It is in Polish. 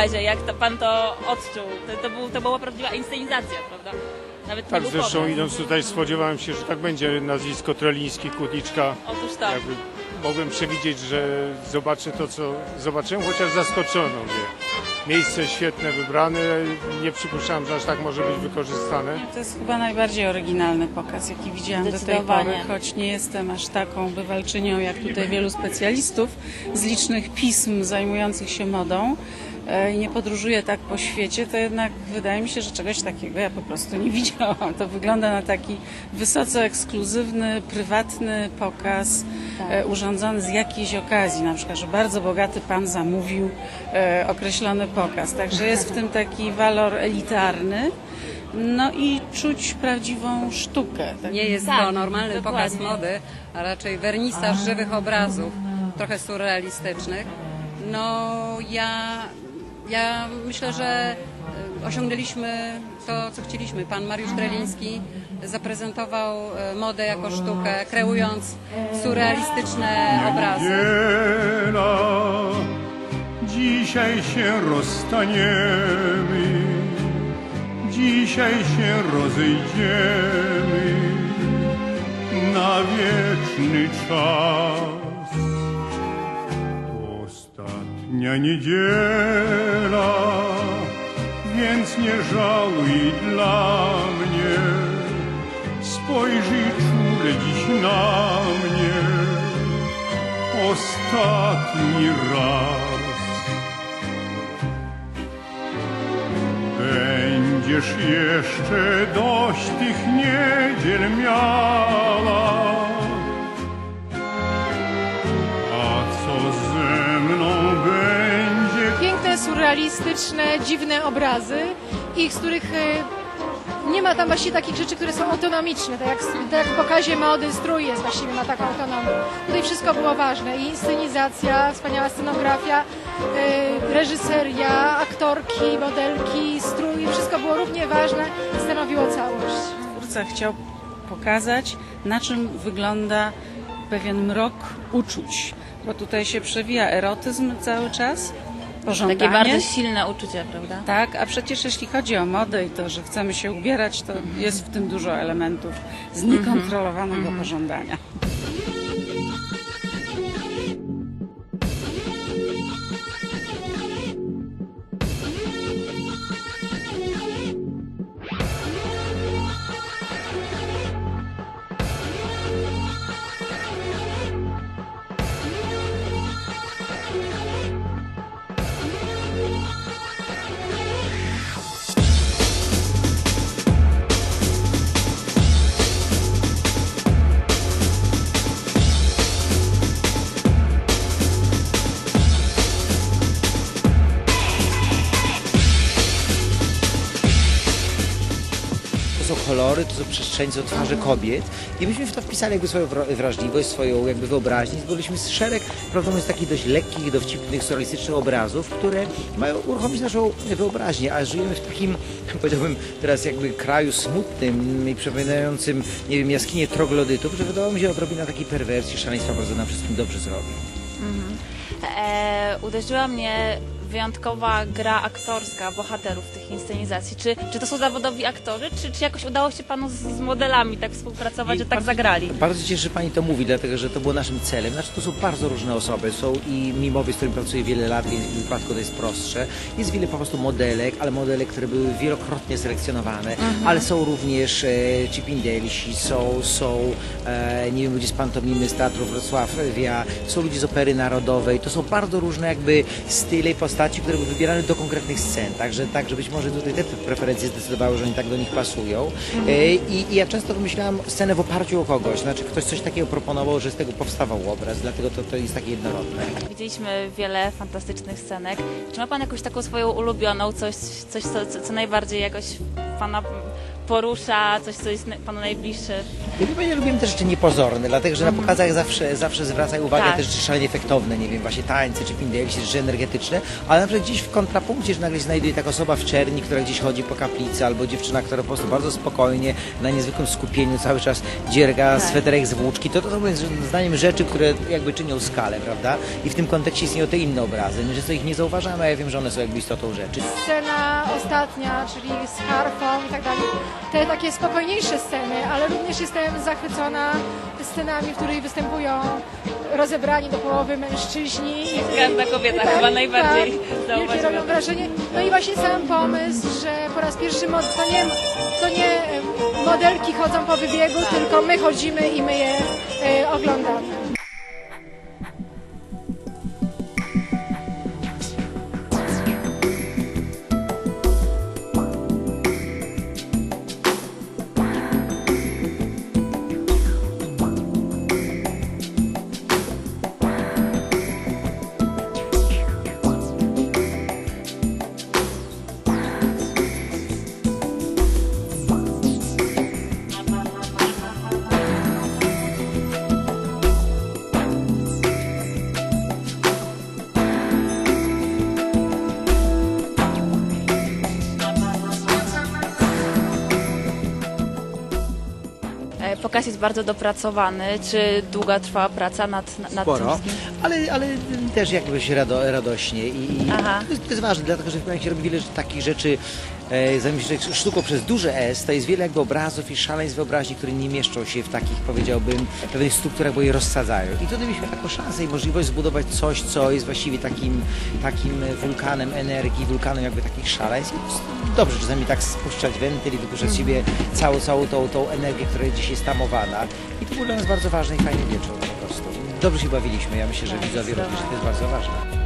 pokazie, jak to pan to odczuł. To, to, był, to była prawdziwa inscenizacja, prawda? Nawet nie Tak, był zresztą idąc tutaj spodziewałem się, że tak będzie nazwisko Treliński, Kutniczka. Otóż tak. Jakby mogłem przewidzieć, że zobaczę to, co zobaczyłem, chociaż zaskoczono mnie. Miejsce świetne wybrane, nie przypuszczałem, że aż tak może być wykorzystane. To jest chyba najbardziej oryginalny pokaz, jaki widziałam do tej pory, Zdecydowanie. choć nie jestem aż taką bywalczynią jak tutaj wielu specjalistów z licznych pism zajmujących się modą i nie podróżuję tak po świecie, to jednak wydaje mi się, że czegoś takiego ja po prostu nie widziałam. To wygląda na taki wysoce ekskluzywny, prywatny pokaz e, urządzony z jakiejś okazji, na przykład, że bardzo bogaty pan zamówił e, określony pokaz. Także jest w tym taki walor elitarny. No i czuć prawdziwą sztukę. Tak? Nie jest Tak, to normalny dokładnie. pokaz mody, a raczej wernisaż żywych obrazów, trochę surrealistycznych. No ja, ja myślę, że y, osiągnęliśmy to, co chcieliśmy. Pan Mariusz Dreliński zaprezentował y, modę jako sztukę, kreując surrealistyczne obrazy. Niedziela, dzisiaj się rozstaniemy, dzisiaj się rozejdziemy na wieczny czas. Ostatnia niedziela, więc nie żaluj dla mnie, spojrzyj czule dziś na mnie ostatni raz. Będziesz jeszcze dość tych niedziel miała. Surrealistyczne, dziwne obrazy, ich z których e, nie ma tam właściwie takich rzeczy, które są autonomiczne, tak jak, tak w pokazie mody strój jest właściwie ma taką autonomię. Tutaj wszystko było ważne. I inscenizacja, wspaniała scenografia, e, reżyseria, aktorki, modelki, strój, wszystko było równie ważne. I stanowiło całość. Twórca chciał pokazać, na czym wygląda pewien mrok uczuć, bo tutaj się przewija erotyzm cały czas, pożądanie. Takie bardzo silne uczucie, prawda? Tak, a przecież jeśli chodzi o modę i to, że chcemy się ubierać, to jest w tym dużo elementów z niekontrolowanego pożądania. Kolory, to są przestrzenie, to są twarze kobiet i myśmy w to wpisali jakby swoją wra- wrażliwość, swoją jakby wyobraźnię. Zdobyliśmy szereg, prawdę mówiąc, takich dość lekkich, dowcipnych, surrealistycznych obrazów, które mają uruchomić naszą wyobraźnię, a żyjemy w takim, powiedziałbym teraz jakby kraju smutnym i przypominającym, nie wiem, jaskinie troglodytów, że wydawało mi się odrobina takiej perwersji, szaleństwa bardzo nam wszystkim dobrze zrobi. E, uderzyła mnie wyjątkowa gra aktorska bohaterów tych inscenizacji. Czy, czy to są zawodowi aktorzy, czy, czy jakoś udało się panu z, z modelami tak współpracować, że tak zagrali? Bardzo cieszę, że Pani to mówi, dlatego że to było naszym celem. Znaczy, to są bardzo różne osoby. Są i mimowie, z którym pracuję wiele lat, więc w tym wypadku to jest prostsze. Jest wiele po prostu modelek, ale modelek, które były wielokrotnie selekcjonowane, ale są również e, Cipindelsi, są, są e, nie wiem, ludzie z pantomimy, z Teatru Wrocławia, są ludzie z Opery Narodowej. To są bardzo różne jakby style i postaci, które były wybierane do konkretnych scen. Także, także być może tutaj te preferencje zdecydowały, że oni tak do nich pasują. E, i, I ja często wymyślałam scenę w oparciu o kogoś. Znaczy ktoś coś takiego proponował, że z tego powstawał obraz, dlatego to, to jest takie jednorodne. Widzieliśmy wiele fantastycznych scenek. Czy ma pan jakąś taką swoją ulubioną, coś, coś co, co, co najbardziej jakoś pana porusza, coś, co jest panu najbliższe? Ja chyba nie lubimy te rzeczy niepozorne, dlatego że na pokazach zawsze, zawsze zwracają uwagę Tak. te rzeczy szalenie efektowne, nie wiem, właśnie tańce czy pindelki, rzeczy energetyczne, ale na przykład gdzieś w kontrapunkcie, że nagle się znajduje taka osoba w czerni, która gdzieś chodzi po kaplicy, albo dziewczyna, która po prostu bardzo spokojnie, na niezwykłym skupieniu cały czas dzierga Tak. sweterek z włóczki, to to są moim zdaniem rzeczy, które jakby czynią skalę, prawda? I w tym kontekście istnieją te inne obrazy. My często ich nie zauważamy, a ja wiem, że one są jakby istotą rzeczy. Scena ostatnia, czyli z harfą i tak dalej. Te takie spokojniejsze sceny, ale również jestem zachwycona scenami, w których występują rozebrani do połowy mężczyźni. I- Każda kobieta chyba najbardziej tak, wielkie robią wrażenie. No i właśnie sam pomysł, że po raz pierwszy to nie, to nie e, modelki chodzą po wybiegu, tylko my chodzimy i my je e, oglądamy. Pokaz jest bardzo dopracowany. Czy długa trwała praca nad, nad tym Sporo, wszystkim? ale, ale też jakbyś rado, radośnie i, Aha. to, jest, to jest ważne, dlatego że jak się robi wiele takich rzeczy, zajmuje się sztuką przez duże S, to jest wiele jakby obrazów i szaleństw wyobraźni, które nie mieszczą się w takich, powiedziałbym, pewnych strukturach, bo je rozsadzają. I tutaj mieliśmy taką szansę i możliwość zbudować coś, co jest właściwie takim, takim wulkanem energii, wulkanem jakby takich szaleństw. Dobrze czasami tak spuszczać wentyl i wypuszczać siebie całą, całą tą, tą energię, która jest dzisiaj stamowana. I to był dla nas bardzo ważny i fajny wieczór po prostu. Dobrze się bawiliśmy, ja myśę, że widzowie również to jest bardzo ważne.